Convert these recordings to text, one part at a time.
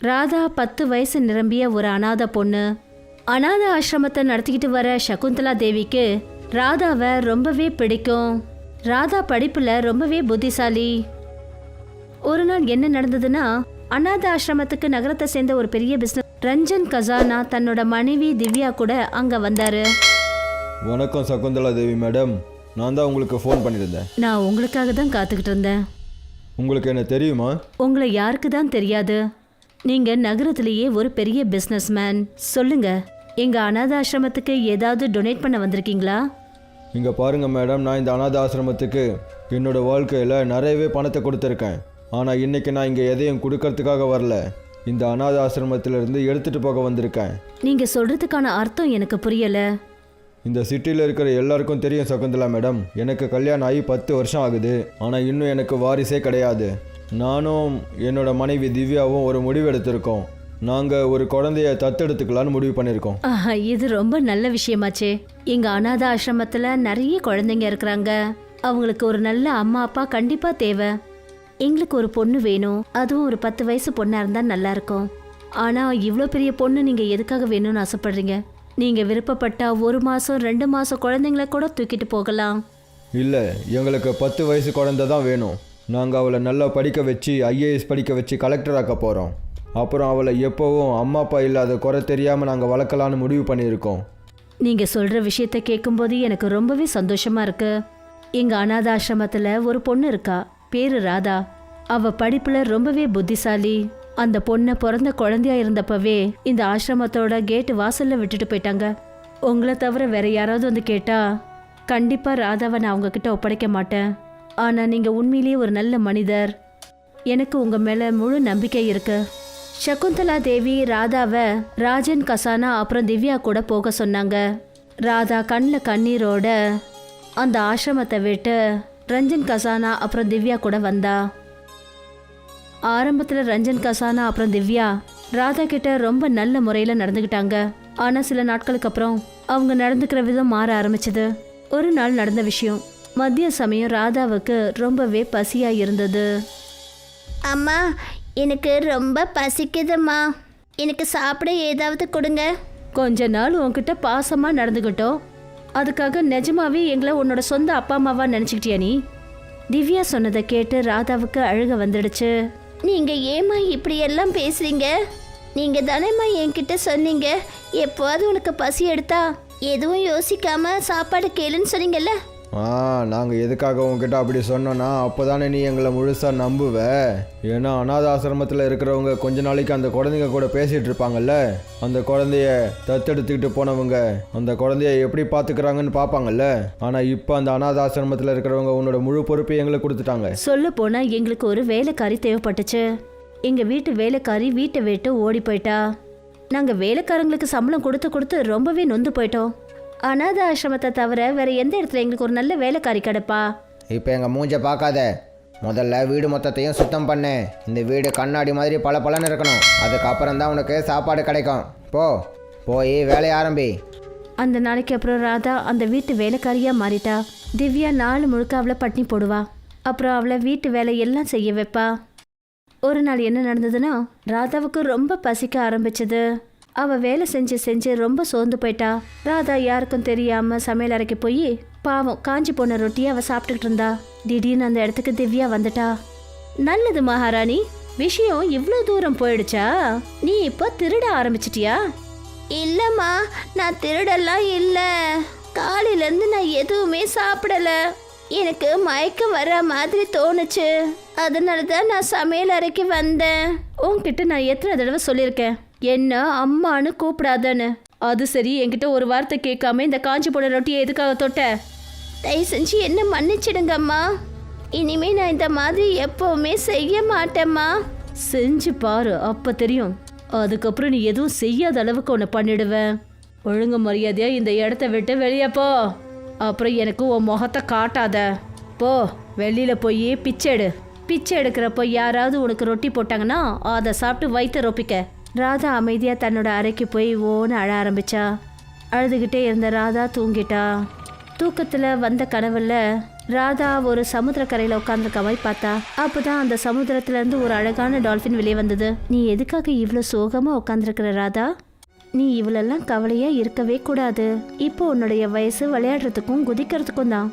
ராதா பத்து வயசு நிரம்பிய ஒரு அனாத பொண்ணு. அனாத ஆசிரமத்தை நடத்திக்கிட்டு வர சகுந்தலா தேவிக்கு ராதாவை ரொம்பவே பிடிக்கும். ராதா படிப்புல ரொம்பவே புத்திசாலி. ஒரு நாள் என்ன நடந்ததுன்னா அனாத ஆசிரமத்துக்கு நகரத்தை சேர்ந்த ஒரு பெரிய பிசினஸ் ரஞ்சன் கசானா தன்னோட மனைவி திவ்யா கூட அங்க வந்தாரு. வணக்கம் சகுந்தலா தேவி மேடம். நான் தான் உங்களுக்கு ஃபோன் பண்ணியிருந்தேன். நான் உங்களுக்காக தான் காத்துக்கிட்டு இருந்தேன். உங்களுக்கு என்ன தெரியுமா? உங்களை யாருக்கு தான் தெரியாது. நீங்க நகரத்திலேயே ஒரு பெரிய பிசினஸ்மேன் சொல்லுங்க எங்க அனாதாசிரமத்துக்கு ஏதாவது டொனேட் பண்ண வந்திருக்கீங்களா? இங்கே பாருங்கள் மேடம் நான் இந்த அனாத ஆசிரமத்துக்கு என்னோட வாழ்க்கையில் நிறையவே பணத்தை கொடுத்துருக்கேன். ஆனால் இன்னைக்கு நான் இங்கே எதையும் கொடுக்கறதுக்காக வரல. இந்த அனாத ஆசிரமத்திலிருந்து எடுத்துகிட்டு போக வந்திருக்கேன். நீங்க சொல்றதுக்கான அர்த்தம் எனக்கு புரியல. இந்த சிட்டியில் இருக்கிற எல்லாருக்கும் தெரியும் சகுந்தலா மேடம் எனக்கு கல்யாணம் ஆகி பத்து வருஷம் ஆகுது. ஆனால் இன்னும் எனக்கு வாரிசே கிடையாது. நானும் என்னோட மனைவி திவ்யாவும் ஒரு முடிவு எடுத்திருக்கோம். நாங்கள் ஒரு குழந்தைய தத்தெடுத்துக்கலான்னு முடிவு பண்ணியிருக்கோம் இது ரொம்ப நல்ல விஷயமாச்சே. எங்க அனாத ஆசிரமத்துல நிறைய குழந்தைங்க இருக்கிறாங்க. அவங்களுக்கு ஒரு நல்ல அம்மா அப்பா கண்டிப்பா தேவை. எங்களுக்கு ஒரு பொண்ணு வேணும். அதுவும் ஒரு பத்து வயசு பொண்ணா இருந்தா நல்லா இருக்கும். ஆனா இவ்வளோ பெரிய பொண்ணு நீங்க எதுக்காக வேணும்னு ஆசைப்படுறீங்க? நீங்க விருப்பப்பட்டா ஒரு மாசம் ரெண்டு மாசம் குழந்தைங்கள கூட தூக்கிட்டு போகலாம். இல்லை எங்களுக்கு பத்து வயசு குழந்தை தான் வேணும். நாங்கள் அவளை நல்லா படிக்க வச்சு ஐஏஎஸ் படிக்க வச்சு கலெக்டர் ஆக்க போகிறோம் அப்புறம் அவளை எப்போவும் அம்மா அப்பா இல்லாத குறை தெரியாமல் நாங்கள் வளர்க்கலான்னு முடிவு பண்ணியிருக்கோம். நீங்கள் சொல்கிற விஷயத்த கேட்கும்போது எனக்கு ரொம்பவே சந்தோஷமாக இருக்கு. எங்கள் அனாதாசிரமத்தில் ஒரு பொண்ணு இருக்கா பேரு ராதா. அவ படிப்புல ரொம்பவே புத்திசாலி. அந்த பொண்ணை பிறந்த குழந்தையா இருந்தப்பவே இந்த ஆசிரமத்தோட கேட்டு வாசல்ல விட்டுட்டு போயிட்டாங்க. உங்களை தவிர வேற யாராவது வந்து கேட்டா கண்டிப்பா ராதாவை நான் அவங்கக்கிட்ட ஒப்படைக்க மாட்டேன். ஆனால் நீங்கள் உண்மையிலேயே ஒரு நல்ல மனிதர். எனக்கு உங்கள் மேலே முழு நம்பிக்கை இருக்கு. சகுந்தலா தேவி ராதாவை ராஜன் கசானா அப்புறம் திவ்யா கூட போக சொன்னாங்க. ராதா கண்ணில் கண்ணீரோட அந்த ஆசிரமத்தை விட்டு ரஞ்சன் கசானா அப்புறம் திவ்யா கூட வந்தா. ஆரம்பத்தில் ரஞ்சன் கசானா அப்புறம் திவ்யா ராதா கிட்ட ரொம்ப நல்ல முறையில் நடந்துக்கிட்டாங்க ஆனால் சில நாட்களுக்கு அப்புறம் அவங்க நடந்துக்கிற விதம் மாற ஆரம்பிச்சது. ஒரு நாள் நடந்த விஷயம். மதிய சமயம் ராதாவுக்கு ரொம்பவே பசியா இருந்தது அம்மா எனக்கு ரொம்ப பசிக்குதும்மா. எனக்கு சாப்பிட ஏதாவது கொடுங்க. கொஞ்ச நாள் உன்கிட்ட பாசமா நடந்துக்கிட்டோம் அதுக்காக நிஜமாவே எங்களை உன்னோட சொந்த அப்பா அம்மாவா நினைச்சுக்கிட்டியா நீ? திவ்யா சொன்னதை கேட்டு ராதாவுக்கு அழுக வந்துடுச்சு. நீங்க ஏம்மா இப்படி எல்லாம் பேசுறீங்க? நீங்க தானேம்மா என்கிட்ட சொன்னீங்க? எப்போது உனக்கு பசி எடுத்தா எதுவும் யோசிக்காம சாப்பாடு கேளுன்னு சொன்னீங்கல்ல? ஆ நாங்கள் எதுக்காக உங்ககிட்ட அப்படி சொன்னோன்னா அப்போ தானே நீ எங்களை முழுசாக நம்புவ. ஏன்னா அநாத ஆசிரமத்தில் இருக்கிறவங்க கொஞ்ச நாளைக்கு அந்த குழந்தைங்க கூட பேசிகிட்டு இருப்பாங்கல்ல? அந்த குழந்தைய தத்தெடுத்துக்கிட்டு போனவங்க அந்த குழந்தைய எப்படி பார்த்துக்கிறாங்கன்னு பார்ப்பாங்கல்ல ஆனால் இப்போ அந்த அநாத ஆசிரமத்தில் இருக்கிறவங்க உன்னோட முழு பொறுப்பை எங்களுக்கு கொடுத்துட்டாங்க. சொல்ல போனால் எங்களுக்கு ஒரு வேலைக்காரி தேவைப்பட்டுச்சு. எங்கள் வீட்டு வேலைக்காரி வீட்டை விட்டு ஓடி போயிட்டா. நாங்கள் வேலைக்காரங்களுக்கு சம்பளம் கொடுத்து கொடுத்து ரொம்பவே நொந்து போயிட்டோம். அனாத ஆசிரமத்தை தவிர வேற எந்த இடத்துல எங்களுக்கு ஒரு நல்ல வேலைக்காரி கிடைப்பா? இப்போ எங்கள் மூஞ்ச பார்க்காத. முதல்ல வீடு மொத்தத்தையும் சுத்தம் பண்ணு. இந்த வீடு கண்ணாடி மாதிரி பல பலன்னு இருக்கணும். அதுக்கப்புறம் தான் உனக்கு சாப்பாடு கிடைக்கும். போ போய் வேலைய ஆரம்பி. அந்த நாளைக்கு அப்புறம் ராதா அந்த வீட்டு வேலைக்காரியா மாறிட்டா. திவ்யா நாள் முழுக்க அவளை பட்டினி போடுவா. அப்புறம் அவளை வீட்டு வேலை எல்லாம் செய்ய வைப்பா. ஒரு நாள் என்ன நடந்ததுன்னா ராதாவுக்கு ரொம்ப பசிக்க ஆரம்பிச்சது. அவ வேலை செஞ்சு செஞ்சு ரொம்ப சோர்ந்து போயிட்டா. ராதா யாருக்கும் தெரியாம சமையல் அறைக்கு போய் பாவம் காஞ்சி போன ரொட்டியை அவ சாப்பிட்டுக்கிட்டு இருந்தா. திடீர்னு அந்த இடத்துக்கு திவ்யா வந்துட்டா. நல்லது மகாராணி விஷயம் இவ்வளோ தூரம் போயிடுச்சா? நீ இப்போ திருட ஆரம்பிச்சிட்டியா? இல்லைம்மா நான் திருடெல்லாம் இல்லை. காலையிலேருந்து நான் எதுவுமே சாப்பிடல. எனக்கு மயக்கம் வர மாதிரி தோணுச்சு. அதனால தான் நான் சமையல் அறைக்கு வந்தேன். உன்கிட்ட நான் எத்தனை தடவை சொல்லியிருக்கேன்? என்ன அம்மான்னு கூப்பிடாதன்னு. அது சரி என்கிட்ட ஒரு வார்த்தை கேட்காம இந்த காஞ்சி போன ரொட்டியை எதுக்காக தொட்ட? தயவு செஞ்சு என்ன மன்னிச்சிடுங்கம்மா. இனிமே நான் இந்த மாதிரி எப்பவுமே செய்ய மாட்டேம்மா. செஞ்சு பாரு அப்ப தெரியும். அதுக்கப்புறம் நீ எதுவும் செய்யாத அளவுக்கு உன்னை பண்ணிடுவேன் ஒழுங்கு மரியாதையா இந்த இடத்த விட்டு வெளியே போ. அப்புறம் எனக்கு உன் முகத்தை காட்டாத. போ வெளியில போய் பிச்சை எடு. பிச்சை எடுக்கிறப்போ யாராவது உனக்கு ரொட்டி போட்டாங்கன்னா அதை சாப்பிட்டு வயிற்ற ரொப்பிக்க. ராதா அமைதியாக தன்னோட அறைக்கு போய் ஓன்னு அழ ஆரம்பித்தா அழுதுகிட்டே இருந்த ராதா தூங்கிட்டா. தூக்கத்தில் வந்த கனவுல ராதா ஒரு சமுத்திரக்கரையில் உட்காந்துருக்க மாதிரி பார்த்தா. அப்பதான் அந்த சமுத்திரத்துலேருந்து ஒரு அழகான டால்ஃபின் வெளியே வந்தது. நீ எதுக்காக இவ்வளோ சோகமாக உட்காந்துருக்கிற ராதா? நீ இவ்வளெல்லாம் கவலையாக இருக்கவே கூடாது. இப்போ உன்னுடைய வயசு விளையாடுறதுக்கும் குதிக்கிறதுக்கும் தான்.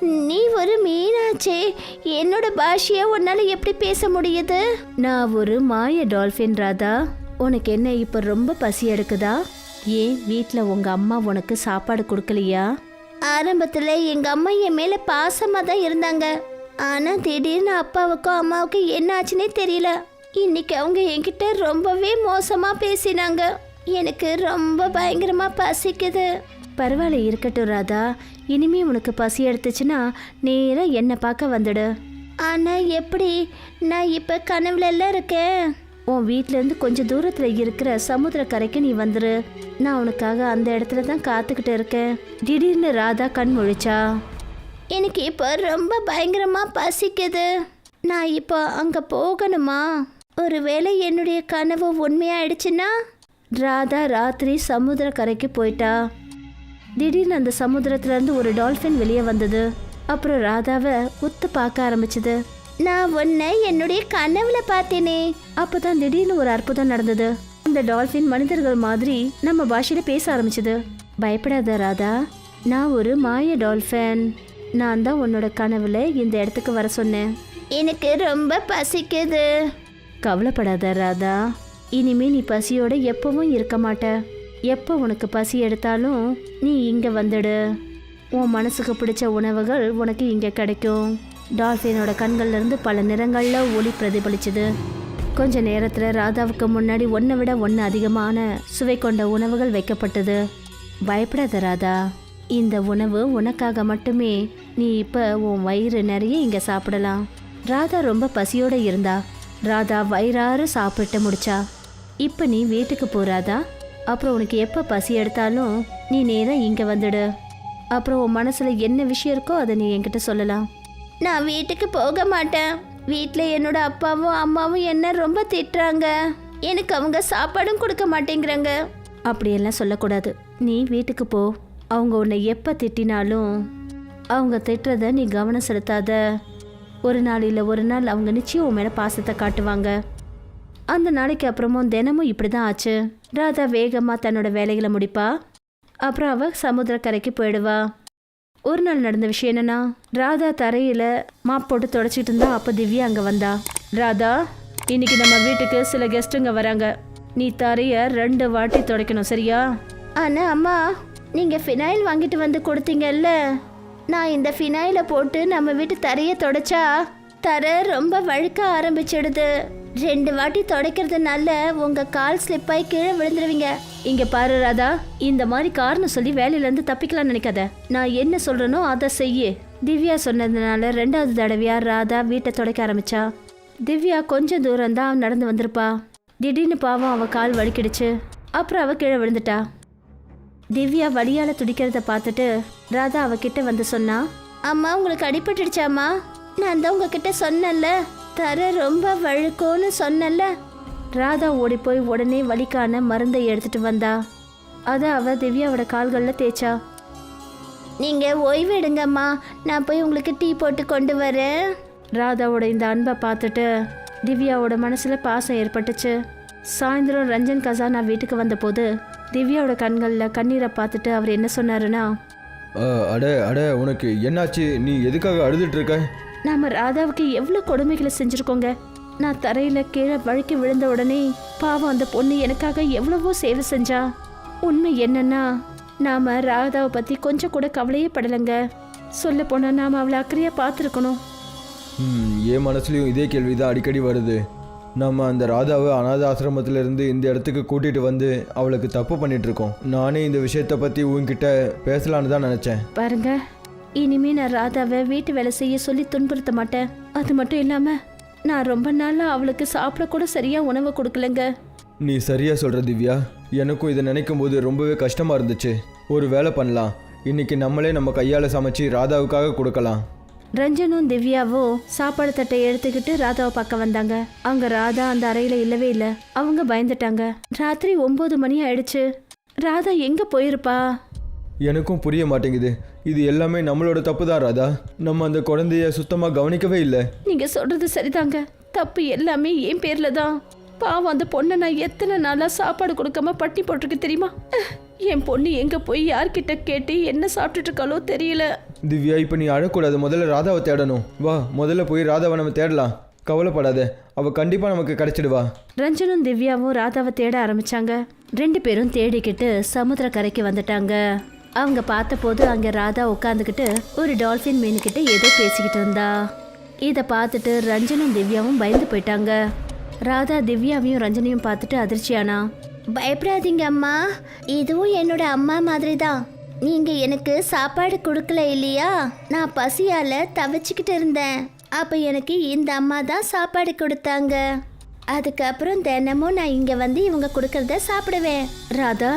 நீ ஒரு மீனாச்சே. என்னோட பாஷையை உன்னால எப்படி பேச முடியுது? நான் ஒரு மாய டால்ஃபின் ராதா. உனக்கு என்ன இப்போ ரொம்ப பசி எடுக்குதா? ஏன் வீட்டில் உங்க அம்மா உனக்கு சாப்பாடு கொடுக்கலையா? ஆரம்பத்துல எங்க அம்மா என் மேல பாசமா தான் இருந்தாங்க. ஆனா திடீர்னு அப்பாவுக்கும் அம்மாவுக்கும் என்ன ஆச்சுன்னே தெரியல. இன்னைக்கு அவங்க என்கிட்ட ரொம்பவே மோசமா பேசினாங்க. எனக்கு ரொம்ப பயங்கரமா பசிக்குது. பரவாயில்ல இருக்கட்டும் ராதா. இனிமே உனக்கு பசி எடுத்துச்சுன்னா நேராக என்னை பார்க்க வந்துடு. ஆனா எப்படி? நான் இப்ப கனவுல எல்லாம் இருக்கேன். உன் வீட்டிலேருந்து கொஞ்சம் தூரத்தில் இருக்கிற சமுத்திர கரைக்கு நீ வந்துரு. நான் உனக்காக அந்த இடத்துல தான் காத்துக்கிட்டு இருக்கேன். திடீர்னு ராதா கண் முழிச்சா. எனக்கு இப்போ ரொம்ப பயங்கரமா பசிக்குது. நான் இப்போ அங்க போகணுமா? ஒருவேளை என்னுடைய கனவு உண்மையாயிடுச்சுன்னா? ராதா ராத்திரி சமுத்திர கரைக்கு போயிட்டா. திடீர்னு அந்த சமுத்திரத்துலேருந்து ஒரு டால்ஃபின் வெளியே வந்தது. அப்புறம் ராதாவை உத்து பார்க்க ஆரம்பிச்சது. நான் உன்னை என்னுடைய கனவுல பார்த்தேனே. அப்பதான் திடீர்னு ஒரு அற்புதம் நடந்தது. அந்த டால்ஃபின் மனிதர்கள் மாதிரி நம்ம பாஷையில பேச ஆரம்பிச்சது. பயப்படாத ராதா நான் ஒரு மாய டால்ஃபின். நான் தான் உன்னோட கனவுல இந்த இடத்துக்கு வர சொன்னேன். எனக்கு ரொம்ப பசிக்குது. கவலைப்படாத ராதா இனிமே நீ பசியோட எப்பவும் இருக்க மாட்ட. எப்போ உனக்கு பசி எடுத்தாலும் நீ இங்கே வந்துடு. உன் மனசுக்கு பிடிச்ச உணவுகள் உனக்கு இங்கே கிடைக்கும். டால்ஃபினோட கண்கள்லேருந்து பல நிறங்களில் ஒளி பிரதிபலிச்சுது. கொஞ்ச நேரத்தில் ராதாவுக்கு முன்னாடி ஒன்றை விட ஒன்று அதிகமான சுவை கொண்ட உணவுகள் வைக்கப்பட்டது. பயப்படாத ராதா இந்த உணவு உனக்காக மட்டுமே. நீ இப்போ உன் வயிறு நிறைய இங்கே சாப்பிடலாம். ராதா ரொம்ப பசியோடு இருந்தா ராதா வயிறாறு சாப்பிட்டு முடிச்சா. இப்போ நீ வீட்டுக்கு போகிறாதா அப்புறம் உனக்கு எப்போ பசி எடுத்தாலும் நீ நேராக இங்கே வந்துடு. அப்புறம் உன் மனசில் என்ன விஷயம் இருக்கோ அதை நீ என்கிட்ட சொல்லலாம். நான் வீட்டுக்கு போக மாட்டேன். வீட்டில் என்னோட அப்பாவும் அம்மாவும் என்ன ரொம்ப திட்டுறாங்க. எனக்கு அவங்க சாப்பாடும் கொடுக்க மாட்டேங்கிறாங்க. அப்படியெல்லாம் சொல்லக்கூடாது. நீ வீட்டுக்கு போ. அவங்க உன்னை எப்போ திட்டினாலும் அவங்க திட்டுறத நீ கவனம் செலுத்தாத. ஒரு நாள் இல்லை ஒரு நாள் அவங்க நிச்சயம் உன் மேலே பாசத்தை காட்டுவாங்க. அந்த நாளைக்கு அப்புறமும் தினமும் இப்படி தான் ஆச்சு. ராதா வேகமாக தன்னோட வேலைகளை முடிப்பா. அப்புறம் அவள் சமுத்திரக்கரைக்கு போயிடுவா. ஒரு நாள் நடந்த விஷயம் என்னன்னா ராதா தரையில் மாப் போட்டு தொடச்சிக்கிட்டு இருந்தா அப்போ திவ்யா அங்கே வந்தா. ராதா இன்னைக்கு நம்ம வீட்டுக்கு சில கெஸ்ட்டுங்க வராங்க. நீ தரையை ரெண்டு வாட்டி துடைக்கணும் சரியா? ஆனால் அம்மா நீங்கள் ஃபினாயில் வாங்கிட்டு வந்து கொடுத்தீங்கல்ல? நான் இந்த ஃபினாயிலை போட்டு நம்ம வீட்டு தரையை தொடச்சா தர ரொம்ப வழுக்க ஆரம்பிச்சிடுது. ரெண்டு வாட்டி துடைக்கிறதுனால உங்கள் கால் ஸ்லிப் ஆகி கீழே விழுந்துருவீங்க. இங்க பாரு ராதா இந்த மாதிரி காரணம் சொல்லி வேலையில இருந்து தப்பிக்கலாம் நினைக்காத. நான் என்ன சொல்றேனோ அதை செய்யு. திவ்யா சொன்னதுனால ரெண்டாவது தடவையா ராதா வீட்டை துடைக்க ஆரம்பிச்சா. திவ்யா கொஞ்சம் தூரம் தான் நடந்து வந்திருப்பா. திடீர்னு பாவம் அவ கால் வலிக்கிடுச்சு. அப்புறம் அவ கீழே விழுந்துட்டா. திவ்யா வழியால துடிக்கிறத பார்த்துட்டு ராதா அவகிட்ட வந்து சொன்னா அம்மா உங்களுக்கு அடிபட்டுடுச்சாம்மா? நான் தான் உங்ககிட்ட சொன்னேன்ல. தர ரொம்ப வழுக்கோன்னு சொன்னேன்ல ராதா ஓடி போய் உடனே வலிக்கான மருந்தை எடுத்துட்டு வந்தா. அதை அவ திவ்யாவோட கால்களில் தேய்ச்சா. நீங்கள் ஓய்வு எடுங்கம்மா. நான் போய் உங்களுக்கு டீ போட்டு கொண்டு வரேன். ராதாவோட இந்த அன்பை பார்த்துட்டு திவ்யாவோட மனசில் பாசம் ஏற்பட்டுச்சு. சாயந்தரம் ரஞ்சன் கசானா வீட்டுக்கு வந்தபோது திவ்யாவோட கண்களில் கண்ணீரை பார்த்துட்டு அவர் என்ன சொன்னாருன்னா அட அட உனக்கு என்னாச்சு? நீ எதுக்காக அழுதுட்டு இருக்க? நாம ராதாவுக்கு எவ்வளோ கொடுமைகளை செஞ்சுருக்கோங்க? நான் தரையில் கீழே வழுக்கி விழுந்த உடனே பாவம் அந்த பொண்ணு எனக்காக எவ்வளவோ சேவை செஞ்சா. உண்மை என்னன்னா நாம ராதாவை பற்றி கொஞ்சம் கூட கவலையே படலைங்க. சொல்ல போனால் நாம் அவளை அக்கறையாக பார்த்துருக்கணும். ம், என் மனசுலயும் இதே கேள்வி தான் அடிக்கடி வருது. நம்ம அந்த ராதாவை அனாத ஆசிரமத்துல இருந்து இந்த இடத்துக்கு கூட்டிட்டு வந்து அவளுக்கு தப்பு பண்ணிட்டு இருக்கோம். நானே இந்த விஷயத்தை பத்தி உன்கிட்ட பேசலான்னு தான் நினைச்சேன். பாருங்க இனிமே நான் ராதாவை வீட்டு வேலை செய்ய சொல்லி துன்புறுத்த மாட்டேன். அது மட்டும் இல்லாம நான் ரொம்ப நாளா அவளுக்கு சாப்பிட கூட சரியா உணவு கொடுக்கலங்க. நீ சரியா சொல்ற திவ்யா. எனக்கும் இதை நினைக்கும் போது ரொம்பவே கஷ்டமா இருந்துச்சு. ஒரு வேலை பண்ணலாம். இன்னைக்கு நம்மளே நம்ம கையால சமைச்சு ராதாவுக்காக கொடுக்கலாம். ரஞ்சனும் திவ்யாவும் சாப்பாடு தட்டை எடுத்துக்கிட்டு ராதாவை பார்க்க வந்தாங்க. அங்க ராதா அந்த அறையில இல்லவே இல்லை. அவங்க பயந்துட்டாங்க. ராத்திரி ஒன்பது மணி ஆயிடுச்சு. ராதா எங்க போயிருப்பா? எனக்கும் புரிய மாட்டேங்குது. இது எல்லாமே நம்மளோட தப்பு தான் ராதா. நம்ம அந்த குழந்தைய சுத்தமாக கவனிக்கவே இல்லை. நீங்க சொல்றது சரிதாங்க. தப்பு எல்லாமே என் பேர்ல தான். பாவம் அந்த பொண்ணை நான் எத்தனை நாளா சாப்பாடு கொடுக்காம பட்டி போட்டிருக்கு தெரியுமா? என் பொண்ணு எங்க போய் யார்கிட்ட கேட்டு என்ன சாப்பிட்டுட்டு இருக்காளோ தெரியல. திவ்யா இப்போ நீ அழக்கூடாது. முதல்ல ராதாவை தேடணும். வா முதல்ல போய் ராதாவை நம்ம தேடலாம். கவலைப்படாத. அவ கண்டிப்பாக நமக்கு கிடைச்சிடுவா. ரஞ்சனும் திவ்யாவும் ராதாவை தேட ஆரம்பிச்சாங்க. ரெண்டு பேரும் தேடிக்கிட்டு சமுத்திர கரைக்கு வந்துட்டாங்க. அவங்க பார்த்தபோது அங்க ராதா உட்காந்துக்கிட்டு ஒரு டால்ஃபின் மீனுக்கிட்ட ஏதோ பேசிக்கிட்டு இருந்தா. இதை பார்த்துட்டு ரஞ்சனும் திவ்யாவும் பயந்து போயிட்டாங்க. ராதா திவ்யாவையும் ரஞ்சனையும் பார்த்துட்டு அதிர்ச்சியானா. பயப்படாதீங்க அம்மா. இதுவும் என்னோட அம்மா மாதிரி தான் நீங்க எனக்கு சாப்பாடு கொடுக்கல இல்லையா? நான் பசியால தவிச்சுக்கிட்டு இருந்தேன். அப்ப எனக்கு இந்த அம்மா தான் சாப்பாடு கொடுத்தாங்க. அதுக்கப்புறம் தினமும் நான் இங்க வந்து இவங்க கொடுக்கறத சாப்பிடுவேன். ராதா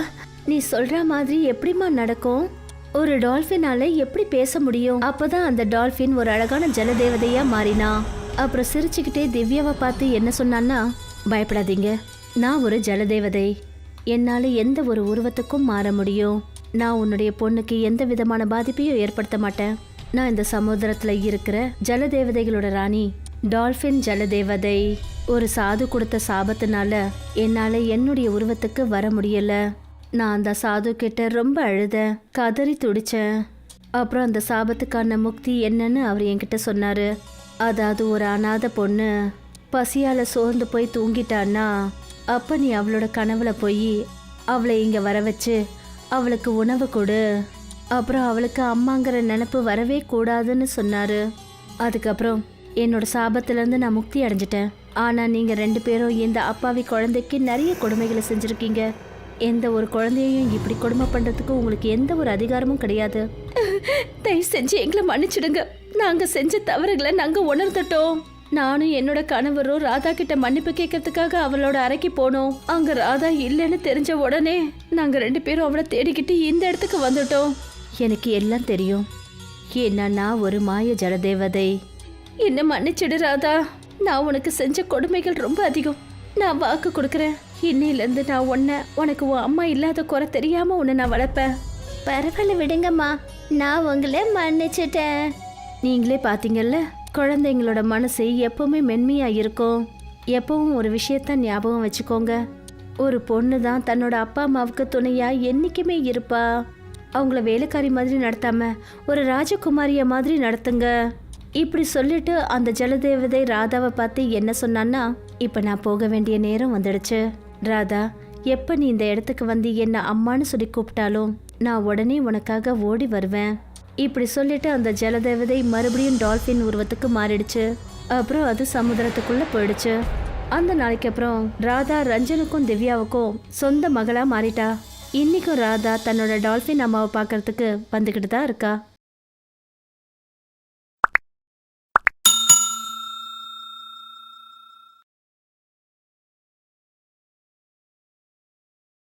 நீ சொல்ற மாதிரி எப்படிம்மா நடக்கும்? ஒரு டால்ஃபினால எப்படி பேச முடியும்? அப்பதான் அந்த டால்ஃபின் ஒரு அழகான ஜலதேவதையா மாறினா. அப்புறம் சிரிச்சுக்கிட்டே திவ்யாவை பார்த்து என்ன சொன்னான்னா பயப்படாதீங்க நான் ஒரு ஜலதேவதை. என்னால எந்த ஒரு உருவத்துக்கும் மாற முடியும். நான் உன்னுடைய பொண்ணுக்கு எந்த விதமான பாதிப்பையும் ஏற்படுத்த மாட்டேன். நான் இந்த சமுத்திரத்தில் இருக்கிற ஜலதேவதைகளோட ராணி டால்ஃபின் ஜலதேவதை. ஒரு சாது கொடுத்த சாபத்தினால என்னால என்னுடைய உருவத்துக்கு வர முடியல. நான் அந்த சாது கிட்ட ரொம்ப அழுதேன். கதறி துடிச்சேன். அப்புறம் அந்த சாபத்துக்கான முக்தி என்னன்னு அவர் என்கிட்ட சொன்னாரு. அதாவது ஒரு அனாதை பொண்ணு பசியால சோர்ந்து போய் தூங்கிட்டான்னா அப்ப நீ அவளோட கனவுல போய் அவளை இங்க வர வச்சு அவளுக்கு உணவு கொடு. அப்புறம் அவளுக்கு அம்மாங்கிற நினப்பு வரவே கூடாதுன்னு சொன்னாரு. அதுக்கப்புறம் என்னோட சாபத்திலேருந்து நான் முக்தி அடைஞ்சிட்டேன். ஆனால் நீங்கள் ரெண்டு பேரும் இந்த அப்பாவி குழந்தைக்கு நிறைய கொடுமைகளை செஞ்சுருக்கீங்க. எந்த ஒரு குழந்தையையும் இப்படி கொடுமை பண்ணுறதுக்கு உங்களுக்கு எந்த ஒரு அதிகாரமும் கிடையாது. தயவு செஞ்சு எங்களை மன்னிச்சிடுங்க. நாங்கள் செஞ்ச தவறுகளை நாங்கள் உணர்ந்துட்டோம். நானும் என்னோட கணவரும் ராதா கிட்ட மன்னிப்பு கேட்கறதுக்காக அவளோட அறைக்கு போனோம். அங்க ராதா இல்லைன்னு தெரிஞ்ச உடனே நாங்க ரெண்டு பேரும் அவளை தேடிக்கிட்டு இந்த இடத்துக்கு வந்துட்டோம். எனக்கு எல்லாம் தெரியும். ஏன்னா நான் ஒரு மாய ஜலதேவதை என்ன மன்னிச்சிடு ராதா. நான் உனக்கு செஞ்ச கொடுமைகள் ரொம்ப அதிகம். நான் வாக்கு கொடுக்குறேன். இன்னையிலேருந்து நான் உன்னை. உனக்கு உன் அம்மா இல்லாத குறை தெரியாம உன்னை நான் வளர்ப்பேன். பரவாயில்ல விடுங்கம்மா. நான் உங்களை மன்னிச்சிட்டேன். நீங்களே பார்த்தீங்கல்ல குழந்தைங்களோட மனசு எப்பவுமே மென்மையா இருக்கும். எப்பவும் ஒரு விஷயத்த ஞாபகம் வச்சுக்கோங்க. ஒரு பொண்ணு தான் தன்னோட அப்பா அம்மாவுக்கு துணையா என்னைக்குமே இருப்பா. அவங்கள வேலைக்காரி மாதிரி நடத்தாம ஒரு ராஜகுமாரிய மாதிரி நடத்துங்க. இப்படி சொல்லிட்டு அந்த ஜலதேவதை ராதாவை பார்த்து என்ன சொன்னான்னா இப்போ நான் போக வேண்டிய நேரம் வந்துடுச்சு. ராதா எப்போ நீ இந்த இடத்துக்கு வந்து என்ன அம்மான்னு சொல்லி கூப்பிட்டாலும் நான் உடனே உனக்காக ஓடி வருவேன். இப்படி சொல்லிட்டு அந்த ஜலதேவதை மறுபடியும் டால்ஃபின் உருவத்துக்கு மாறிடுச்சு. அப்புறம் அது சமுத்திரத்துக்குள்ள போயிடுச்சு. அந்த நாளைக்கு அப்புறம் ராதா ரஞ்சனுக்கும் திவ்யாவுக்கும் சொந்த மகளா மாறிட்டா. இன்னைக்கும் ராதா தன்னோட டால்ஃபின் அம்மாவை பார்க்கறதுக்கு வந்துக்கிட்டு தான் இருக்கா.